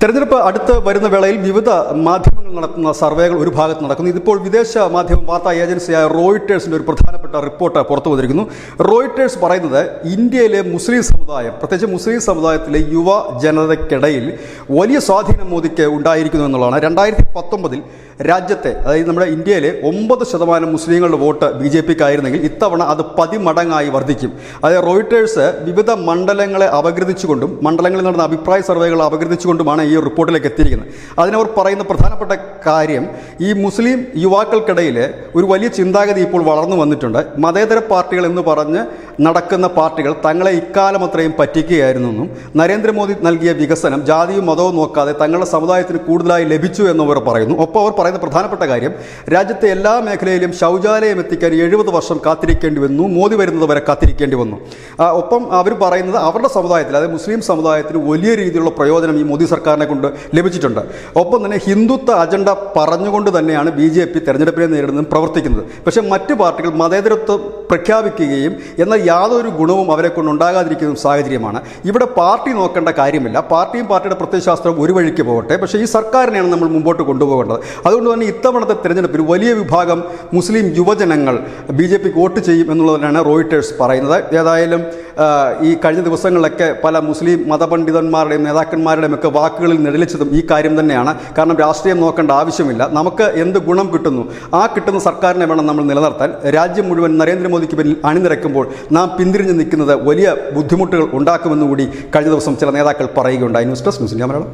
തെരഞ്ഞെടുപ്പ് അടുത്ത് വരുന്ന വേളയിൽ വിവിധ മാധ്യമങ്ങൾ നടത്തുന്ന സർവേകൾ ഒരു ഭാഗത്ത് നടക്കുന്നു. ഇതിപ്പോൾ വിദേശ മാധ്യമ വാർത്താ ഏജൻസിയായ റോയിട്ടേഴ്സിന്റെ ഒരു പ്രധാനപ്പെട്ട റിപ്പോർട്ട് പുറത്തു വന്നിരിക്കുന്നു. റോയിട്ടേഴ്സ് പറയുന്നത് ഇന്ത്യയിലെ മുസ്ലിം സമുദായം പ്രത്യേകിച്ച് മുസ്ലിം സമുദായത്തിലെ യുവ ജനതയ്ക്കിടയിൽ വലിയ സ്വാധീനം മോദിക്ക് ഉണ്ടായിരിക്കുന്നു എന്നുള്ളതാണ്. രണ്ടായിരത്തി പത്തൊമ്പതിൽ രാജ്യത്തെ അതായത് നമ്മുടെ ഇന്ത്യയിലെ ഒമ്പത് ശതമാനം മുസ്ലിങ്ങളുടെ വോട്ട് ബി ജെ പിക്ക് ആയിരുന്നെങ്കിൽ ഇത്തവണ അത് പതിമടങ്ങായി വർദ്ധിക്കും. അതായത് റോയിട്ടേഴ്സ് വിവിധ മണ്ഡലങ്ങളെ അപഗ്രഥിച്ചുകൊണ്ടും മണ്ഡലങ്ങളിൽ നടന്ന അഭിപ്രായ സർവേകൾ അപഗ്രഥിച്ചുകൊണ്ടുമാണ് ഈ റിപ്പോർട്ടിലേക്ക് എത്തിയിരിക്കുന്നത്. അതിനവർ പറയുന്ന പ്രധാനപ്പെട്ട കാര്യം ഈ മുസ്ലിം യുവാക്കൾക്കിടയിൽ ഒരു വലിയ ചിന്താഗതി ഇപ്പോൾ വളർന്നു വന്നിട്ടുണ്ട്. മതേതര പാർട്ടികൾ എന്ന് പറഞ്ഞ് നടക്കുന്ന പാർട്ടികൾ തങ്ങളെ ഇക്കാലം അത്രയും പറ്റിക്കുകയായിരുന്നെന്നും നരേന്ദ്രമോദി നൽകിയ വികസനം ജാതിയും മതവും നോക്കാതെ തങ്ങളുടെ സമുദായത്തിന് കൂടുതലായി ലഭിച്ചു എന്നവർ പറയുന്നു. ഒപ്പം അവർ പറയുന്ന പ്രധാനപ്പെട്ട കാര്യം രാജ്യത്തെ എല്ലാ മേഖലയിലും ശൗചാലയം എത്തിക്കാൻ എഴുപത് വർഷം കാത്തിരിക്കേണ്ടി വന്നു മോദി വരുന്നത് വരെ കാത്തിരിക്കേണ്ടി വന്നു. ഒപ്പം അവർ പറയുന്നത് അവരുടെ സമുദായത്തിൽ അതായത് മുസ്ലിം സമുദായത്തിന് വലിയ രീതിയിലുള്ള പ്രയോജനം ഈ മോദി സർക്കാരിനെ കൊണ്ട് ലഭിച്ചിട്ടുണ്ട്. ഒപ്പം തന്നെ ഹിന്ദുത്വ അജണ്ട പറഞ്ഞുകൊണ്ട് തന്നെയാണ് ബി ജെ പി തെരഞ്ഞെടുപ്പിനെ നേരിടുന്നതും പ്രവർത്തിക്കുന്നത്. പക്ഷേ മറ്റ് പാർട്ടികൾ മതേതരത്വം പ്രഖ്യാപിക്കുകയും എന്നാൽ യാതൊരു ഗുണവും അവരെ കൊണ്ടുണ്ടാകാതിരിക്കുന്ന സാഹചര്യമാണ്. ഇവിടെ പാർട്ടി നോക്കേണ്ട കാര്യമില്ല. പാർട്ടിയും പാർട്ടിയുടെ പ്രത്യയശാസ്ത്രവും ഒരു വഴിക്ക് പോകട്ടെ. പക്ഷേ ഈ സർക്കാരിനെയാണ് നമ്മൾ മുമ്പോട്ട് കൊണ്ടുപോകേണ്ടത്. അതുകൊണ്ട് തന്നെ ഇത്തവണത്തെ തെരഞ്ഞെടുപ്പിൽ വലിയ വിഭാഗം മുസ്ലിം യുവജനങ്ങൾ ബി ജെ പിക്ക് വോട്ട് ചെയ്യും എന്നുള്ളതിനാണ് റോയിട്ടേഴ്സ് പറയുന്നത്. ഏതായാലും ഈ കഴിഞ്ഞ ദിവസങ്ങളിലൊക്കെ പല മുസ്ലിം മതപണ്ഡിതന്മാരുടെയും നേതാക്കന്മാരുടെയും ഒക്കെ വാക്കുകളിൽ നിഴലിച്ചതും ഈ കാര്യം തന്നെയാണ്. കാരണം രാഷ്ട്രീയം നോക്കേണ്ട ആവശ്യമില്ല. നമുക്ക് എന്ത് ഗുണം കിട്ടുന്നു? ആ കിട്ടുന്ന സർക്കാരിനെ വേണം നമ്മൾ നിലനിർത്താൻ. രാജ്യം മുഴുവൻ നരേന്ദ്രമോദിക്ക് പിന്നിൽ അണിനിരക്കുമ്പോൾ നാം പിന്തിരിഞ്ഞ് നിൽക്കുന്നത് വലിയ ബുദ്ധിമുട്ടുകൾ ഉണ്ടാക്കുമെന്നുകൂടി കഴിഞ്ഞ ദിവസം ചില നേതാക്കൾ പറയുകയുണ്ടായി. News desk news Malayalam